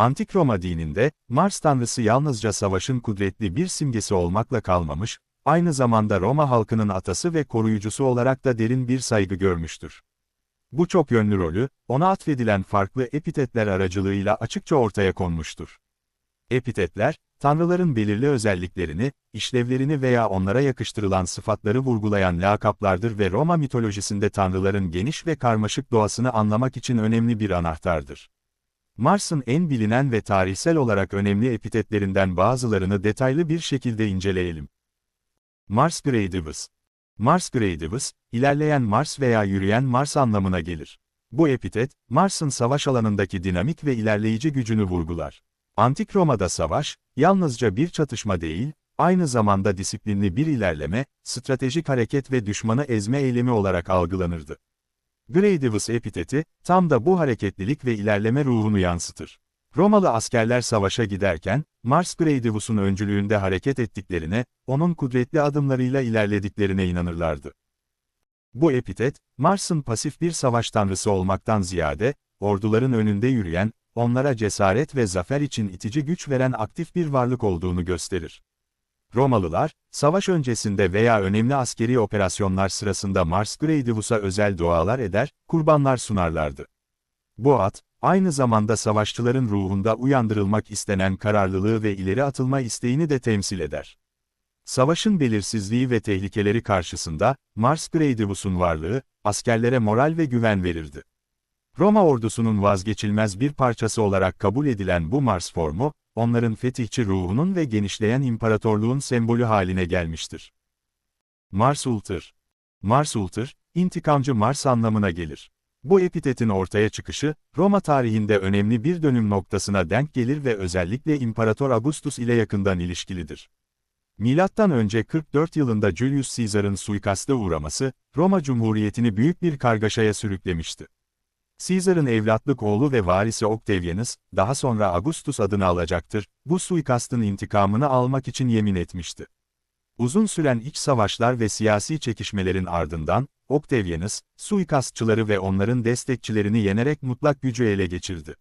Antik Roma dininde, Mars tanrısı yalnızca savaşın kudretli bir simgesi olmakla kalmamış, aynı zamanda Roma halkının atası ve koruyucusu olarak da derin bir saygı görmüştür. Bu çok yönlü rolü, ona atfedilen farklı epitetler aracılığıyla açıkça ortaya konmuştur. Epitetler, tanrıların belirli özelliklerini, işlevlerini veya onlara yakıştırılan sıfatları vurgulayan lakaplardır ve Roma mitolojisinde tanrıların geniş ve karmaşık doğasını anlamak için önemli bir anahtardır. Mars'ın en bilinen ve tarihsel olarak önemli epitetlerinden bazılarını detaylı bir şekilde inceleyelim. Mars Gradivus Mars Gradivus, ilerleyen Mars veya yürüyen Mars anlamına gelir. Bu epitet, Mars'ın savaş alanındaki dinamik ve ilerleyici gücünü vurgular. Antik Roma'da savaş, yalnızca bir çatışma değil, aynı zamanda disiplinli bir ilerleme, stratejik hareket ve düşmanı ezme eylemi olarak algılanırdı. Gradivus epiteti, tam da bu hareketlilik ve ilerleme ruhunu yansıtır. Romalı askerler savaşa giderken, Mars Gradivus'un öncülüğünde hareket ettiklerine, onun kudretli adımlarıyla ilerlediklerine inanırlardı. Bu epitet, Mars'ın pasif bir savaş tanrısı olmaktan ziyade, orduların önünde yürüyen, onlara cesaret ve zafer için itici güç veren aktif bir varlık olduğunu gösterir. Romalılar, savaş öncesinde veya önemli askeri operasyonlar sırasında Mars Gradivus'a özel dualar eder, kurbanlar sunarlardı. Bu at, aynı zamanda savaşçıların ruhunda uyandırılmak istenen kararlılığı ve ileri atılma isteğini de temsil eder. Savaşın belirsizliği ve tehlikeleri karşısında, Mars Gradivus'un varlığı, askerlere moral ve güven verirdi. Roma ordusunun vazgeçilmez bir parçası olarak kabul edilen bu Mars formu, onların fetihçi ruhunun ve genişleyen imparatorluğun sembolü haline gelmiştir. Mars Ultır Mars Ultır, intikamcı Mars anlamına gelir. Bu epitetin ortaya çıkışı, Roma tarihinde önemli bir dönüm noktasına denk gelir ve özellikle İmparator Augustus ile yakından ilişkilidir. Milattan önce 44 yılında Julius Caesar'ın suikaste uğraması, Roma Cumhuriyeti'ni büyük bir kargaşaya sürüklemişti. Caesar'ın evlatlık oğlu ve varisi Octavianus, daha sonra Augustus adını alacaktır, bu suikastın intikamını almak için yemin etmişti. Uzun süren iç savaşlar ve siyasi çekişmelerin ardından, Octavianus, suikastçıları ve onların destekçilerini yenerek mutlak gücü ele geçirdi.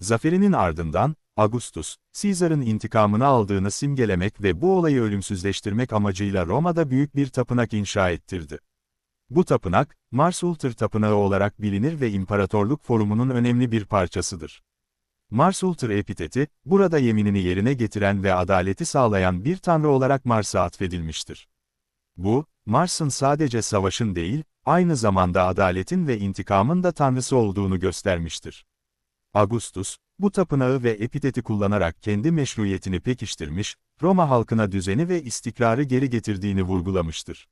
Zaferinin ardından, Augustus, Caesar'ın intikamını aldığını simgelemek ve bu olayı ölümsüzleştirmek amacıyla Roma'da büyük bir tapınak inşa ettirdi. Bu tapınak, Mars Ultır Tapınağı olarak bilinir ve İmparatorluk Forumu'nun önemli bir parçasıdır. Mars Ultır epiteti, burada yeminini yerine getiren ve adaleti sağlayan bir tanrı olarak Mars'a atfedilmiştir. Bu, Mars'ın sadece savaşın değil, aynı zamanda adaletin ve intikamın da tanrısı olduğunu göstermiştir. Augustus, bu tapınağı ve epiteti kullanarak kendi meşruiyetini pekiştirmiş, Roma halkına düzeni ve istikrarı geri getirdiğini vurgulamıştır.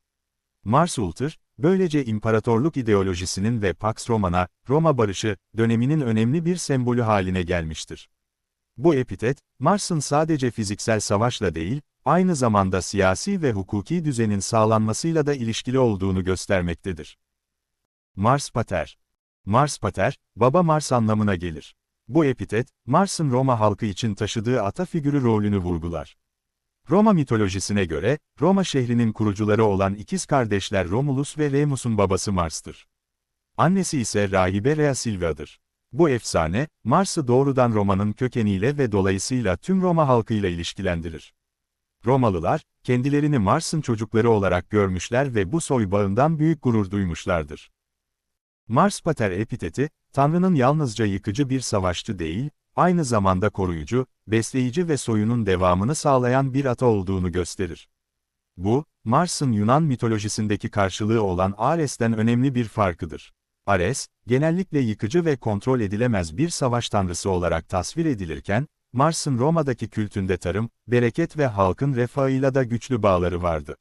Mars Ultır, böylece imparatorluk ideolojisinin ve Pax Romana, Roma barışı, döneminin önemli bir sembolü haline gelmiştir. Bu epitet, Mars'ın sadece fiziksel savaşla değil, aynı zamanda siyasi ve hukuki düzenin sağlanmasıyla da ilişkili olduğunu göstermektedir. Mars Pater Mars Pater, Baba Mars anlamına gelir. Bu epitet, Mars'ın Roma halkı için taşıdığı ata figürü rolünü vurgular. Roma mitolojisine göre, Roma şehrinin kurucuları olan ikiz kardeşler Romulus ve Remus'un babası Mars'tır. Annesi ise rahibe Rhea Silvia'dır. Bu efsane, Mars'ı doğrudan Roma'nın kökeniyle ve dolayısıyla tüm Roma halkıyla ilişkilendirir. Romalılar, kendilerini Mars'ın çocukları olarak görmüşler ve bu soy bağından büyük gurur duymuşlardır. Mars Pater epiteti, Tanrı'nın yalnızca yıkıcı bir savaşçı değil, aynı zamanda koruyucu, besleyici ve soyunun devamını sağlayan bir ata olduğunu gösterir. Bu, Mars'ın Yunan mitolojisindeki karşılığı olan Ares'ten önemli bir farkıdır. Ares, genellikle yıkıcı ve kontrol edilemez bir savaş tanrısı olarak tasvir edilirken, Mars'ın Roma'daki kültünde tarım, bereket ve halkın refahıyla da güçlü bağları vardı.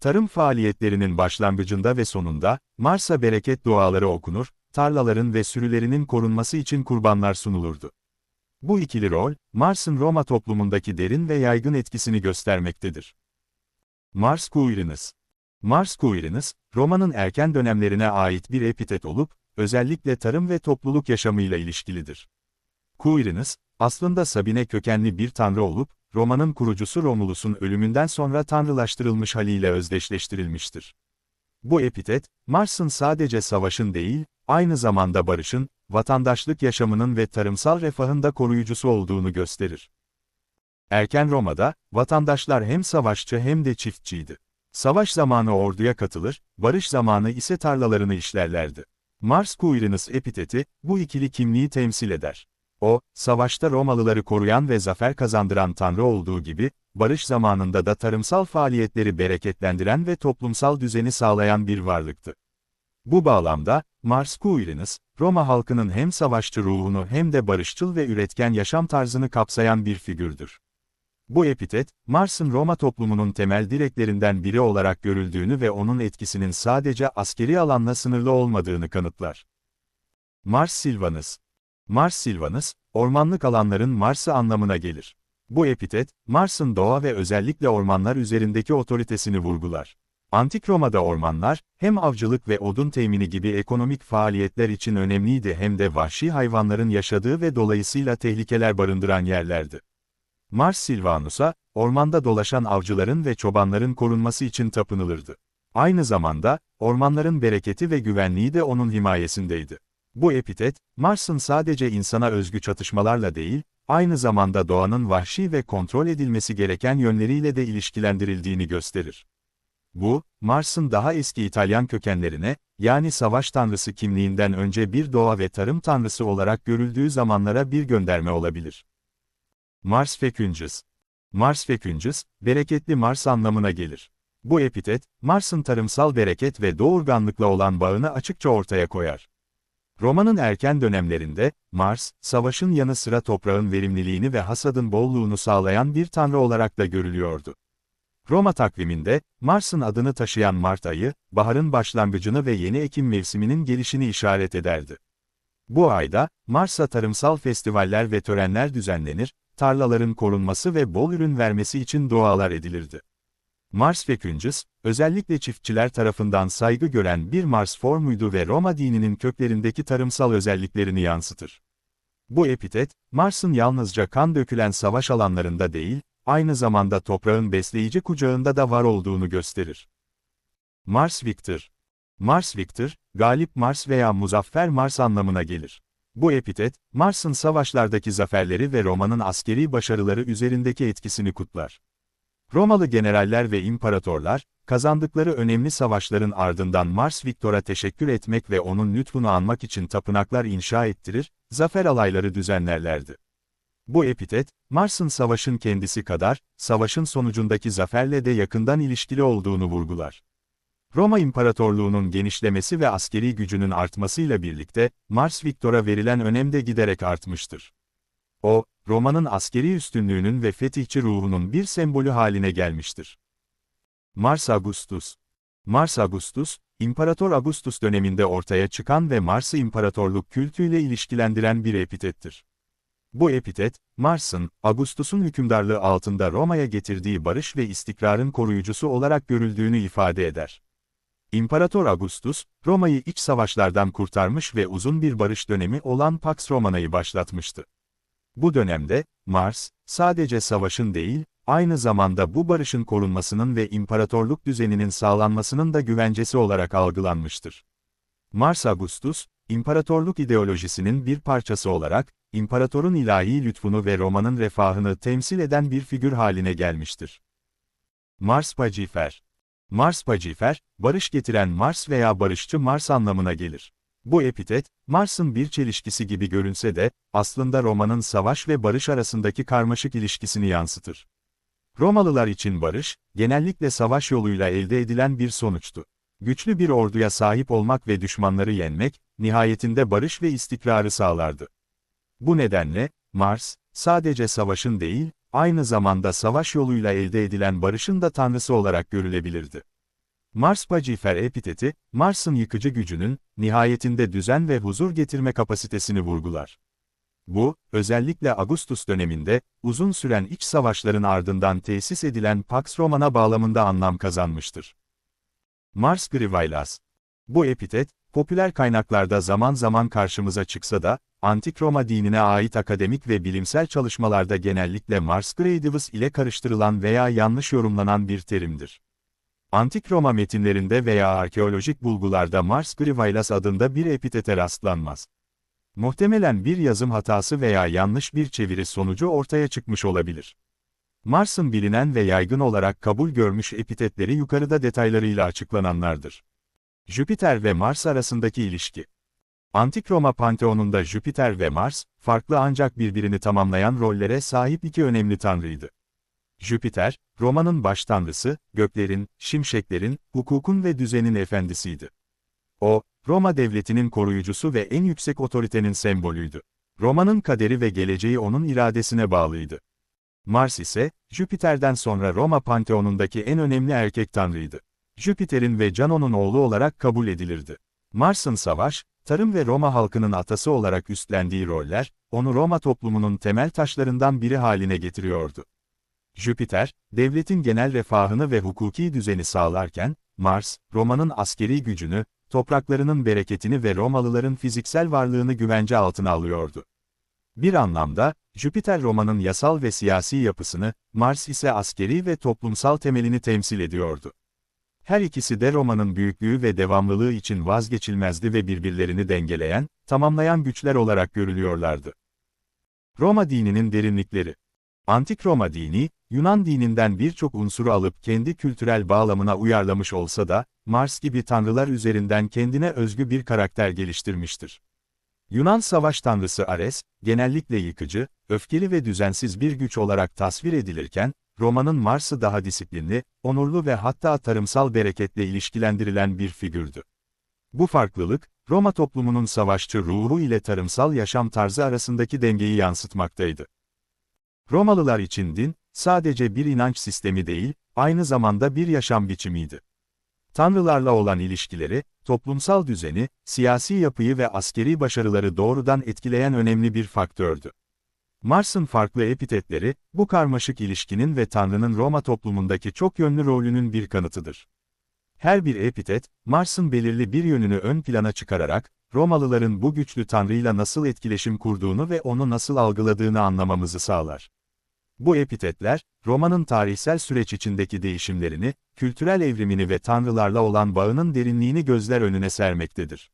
Tarım faaliyetlerinin başlangıcında ve sonunda, Mars'a bereket duaları okunur, tarlaların ve sürülerinin korunması için kurbanlar sunulurdu. Bu ikili rol, Mars'ın Roma toplumundaki derin ve yaygın etkisini göstermektedir. Mars Quirinus Mars Quirinus, Roma'nın erken dönemlerine ait bir epitet olup, özellikle tarım ve topluluk yaşamıyla ilişkilidir. Quirinus, aslında Sabine kökenli bir tanrı olup, Roma'nın kurucusu Romulus'un ölümünden sonra tanrılaştırılmış haliyle özdeşleştirilmiştir. Bu epitet, Mars'ın sadece savaşın değil, aynı zamanda barışın, vatandaşlık yaşamının ve tarımsal refahın da koruyucusu olduğunu gösterir. Erken Roma'da, vatandaşlar hem savaşçı hem de çiftçiydi. Savaş zamanı orduya katılır, barış zamanı ise tarlalarını işlerlerdi. Mars Quirinus epiteti, bu ikili kimliği temsil eder. O, savaşta Romalıları koruyan ve zafer kazandıran tanrı olduğu gibi, barış zamanında da tarımsal faaliyetleri bereketlendiren ve toplumsal düzeni sağlayan bir varlıktı. Bu bağlamda, Mars Quirinus, Roma halkının hem savaşçı ruhunu hem de barışçıl ve üretken yaşam tarzını kapsayan bir figürdür. Bu epitet, Mars'ın Roma toplumunun temel direklerinden biri olarak görüldüğünü ve onun etkisinin sadece askeri alanla sınırlı olmadığını kanıtlar. Mars Silvanus Mars Silvanus, ormanlık alanların Mars'ı anlamına gelir. Bu epitet, Mars'ın doğa ve özellikle ormanlar üzerindeki otoritesini vurgular. Antik Roma'da ormanlar, hem avcılık ve odun temini gibi ekonomik faaliyetler için önemliydi hem de vahşi hayvanların yaşadığı ve dolayısıyla tehlikeler barındıran yerlerdi. Mars Silvanus'a, ormanda dolaşan avcıların ve çobanların korunması için tapınılırdı. Aynı zamanda, ormanların bereketi ve güvenliği de onun himayesindeydi. Bu epitet, Mars'ın sadece insana özgü çatışmalarla değil, aynı zamanda doğanın vahşi ve kontrol edilmesi gereken yönleriyle de ilişkilendirildiğini gösterir. Bu, Mars'ın daha eski İtalyan kökenlerine, yani savaş tanrısı kimliğinden önce bir doğa ve tarım tanrısı olarak görüldüğü zamanlara bir gönderme olabilir. Mars Fecundus Mars Fecundus, bereketli Mars anlamına gelir. Bu epitet, Mars'ın tarımsal bereket ve doğurganlıkla olan bağını açıkça ortaya koyar. Roma'nın erken dönemlerinde, Mars, savaşın yanı sıra toprağın verimliliğini ve hasadın bolluğunu sağlayan bir tanrı olarak da görülüyordu. Roma takviminde, Mars'ın adını taşıyan Mart ayı, baharın başlangıcını ve yeni ekim mevsiminin gelişini işaret ederdi. Bu ayda, Mars'a tarımsal festivaller ve törenler düzenlenir, tarlaların korunması ve bol ürün vermesi için dualar edilirdi. Mars Fecundus, özellikle çiftçiler tarafından saygı gören bir Mars formuydu ve Roma dininin köklerindeki tarımsal özelliklerini yansıtır. Bu epitet, Mars'ın yalnızca kan dökülen savaş alanlarında değil, aynı zamanda toprağın besleyici kucağında da var olduğunu gösterir. Mars Victor Mars Victor, galip Mars veya muzaffer Mars anlamına gelir. Bu epitet, Mars'ın savaşlardaki zaferleri ve Roma'nın askeri başarıları üzerindeki etkisini kutlar. Romalı generaller ve imparatorlar, kazandıkları önemli savaşların ardından Mars Victor'a teşekkür etmek ve onun lütfunu anmak için tapınaklar inşa ettirir, zafer alayları düzenlerlerdi. Bu epitet, Mars'ın savaşın kendisi kadar, savaşın sonucundaki zaferle de yakından ilişkili olduğunu vurgular. Roma İmparatorluğu'nun genişlemesi ve askeri gücünün artmasıyla birlikte, Mars Victor'a verilen önem de giderek artmıştır. O, Roma'nın askeri üstünlüğünün ve fetihçi ruhunun bir sembolü haline gelmiştir. Mars Augustus Mars Augustus, İmparator Augustus döneminde ortaya çıkan ve Mars'ı imparatorluk kültüyle ilişkilendiren bir epitettir. Bu epitet, Mars'ın, Augustus'un hükümdarlığı altında Roma'ya getirdiği barış ve istikrarın koruyucusu olarak görüldüğünü ifade eder. İmparator Augustus, Roma'yı iç savaşlardan kurtarmış ve uzun bir barış dönemi olan Pax Romana'yı başlatmıştı. Bu dönemde, Mars, sadece savaşın değil, aynı zamanda bu barışın korunmasının ve imparatorluk düzeninin sağlanmasının da güvencesi olarak algılanmıştır. Mars Augustus, imparatorluk ideolojisinin bir parçası olarak, imparatorun ilahi lütfunu ve Roma'nın refahını temsil eden bir figür haline gelmiştir. Mars Pacifer Mars Pacifer, barış getiren Mars veya barışçı Mars anlamına gelir. Bu epitet, Mars'ın bir çelişkisi gibi görünse de, aslında Roma'nın savaş ve barış arasındaki karmaşık ilişkisini yansıtır. Romalılar için barış, genellikle savaş yoluyla elde edilen bir sonuçtu. Güçlü bir orduya sahip olmak ve düşmanları yenmek, nihayetinde barış ve istikrarı sağlardı. Bu nedenle, Mars, sadece savaşın değil, aynı zamanda savaş yoluyla elde edilen barışın da tanrısı olarak görülebilirdi. Mars Pacifer epiteti, Mars'ın yıkıcı gücünün, nihayetinde düzen ve huzur getirme kapasitesini vurgular. Bu, özellikle Augustus döneminde, uzun süren iç savaşların ardından tesis edilen Pax Romana bağlamında anlam kazanmıştır. Mars Grivailas Bu epitet, popüler kaynaklarda zaman zaman karşımıza çıksa da, Antik Roma dinine ait akademik ve bilimsel çalışmalarda genellikle Mars Gradivus ile karıştırılan veya yanlış yorumlanan bir terimdir. Antik Roma metinlerinde veya arkeolojik bulgularda Mars Grivailas adında bir epitete rastlanmaz. Muhtemelen bir yazım hatası veya yanlış bir çeviri sonucu ortaya çıkmış olabilir. Mars'ın bilinen ve yaygın olarak kabul görmüş epitetleri yukarıda detaylarıyla açıklananlardır. Jüpiter ve Mars arasındaki ilişki Antik Roma Panteonunda Jüpiter ve Mars, farklı ancak birbirini tamamlayan rollere sahip iki önemli tanrıydı. Jüpiter, Roma'nın baş tanrısı, göklerin, şimşeklerin, hukukun ve düzenin efendisiydi. O, Roma devletinin koruyucusu ve en yüksek otoritenin sembolüydü. Roma'nın kaderi ve geleceği onun iradesine bağlıydı. Mars ise, Jüpiter'den sonra Roma Panteonundaki en önemli erkek tanrıydı. Jüpiter'in ve Canon'un oğlu olarak kabul edilirdi. Mars'ın savaş, tarım ve Roma halkının atası olarak üstlendiği roller, onu Roma toplumunun temel taşlarından biri haline getiriyordu. Jüpiter, devletin genel refahını ve hukuki düzeni sağlarken, Mars, Roma'nın askeri gücünü, topraklarının bereketini ve Romalıların fiziksel varlığını güvence altına alıyordu. Bir anlamda, Jüpiter Roma'nın yasal ve siyasi yapısını, Mars ise askeri ve toplumsal temelini temsil ediyordu. Her ikisi de Roma'nın büyüklüğü ve devamlılığı için vazgeçilmezdi ve birbirlerini dengeleyen, tamamlayan güçler olarak görülüyorlardı. Roma dininin derinlikleri Antik Roma dini, Yunan dininden birçok unsuru alıp kendi kültürel bağlamına uyarlamış olsa da, Mars gibi tanrılar üzerinden kendine özgü bir karakter geliştirmiştir. Yunan savaş tanrısı Ares, genellikle yıkıcı, öfkeli ve düzensiz bir güç olarak tasvir edilirken, Roma'nın Mars'ı daha disiplinli, onurlu ve hatta tarımsal bereketle ilişkilendirilen bir figürdü. Bu farklılık, Roma toplumunun savaşçı ruhu ile tarımsal yaşam tarzı arasındaki dengeyi yansıtmaktaydı. Romalılar için din, sadece bir inanç sistemi değil, aynı zamanda bir yaşam biçimiydi. Tanrılarla olan ilişkileri, toplumsal düzeni, siyasi yapıyı ve askeri başarıları doğrudan etkileyen önemli bir faktördü. Mars'ın farklı epitetleri, bu karmaşık ilişkinin ve Tanrı'nın Roma toplumundaki çok yönlü rolünün bir kanıtıdır. Her bir epitet, Mars'ın belirli bir yönünü ön plana çıkararak, Romalıların bu güçlü Tanrı'yla nasıl etkileşim kurduğunu ve onu nasıl algıladığını anlamamızı sağlar. Bu epitetler, Roma'nın tarihsel süreç içindeki değişimlerini, kültürel evrimini ve tanrılarla olan bağının derinliğini gözler önüne sermektedir.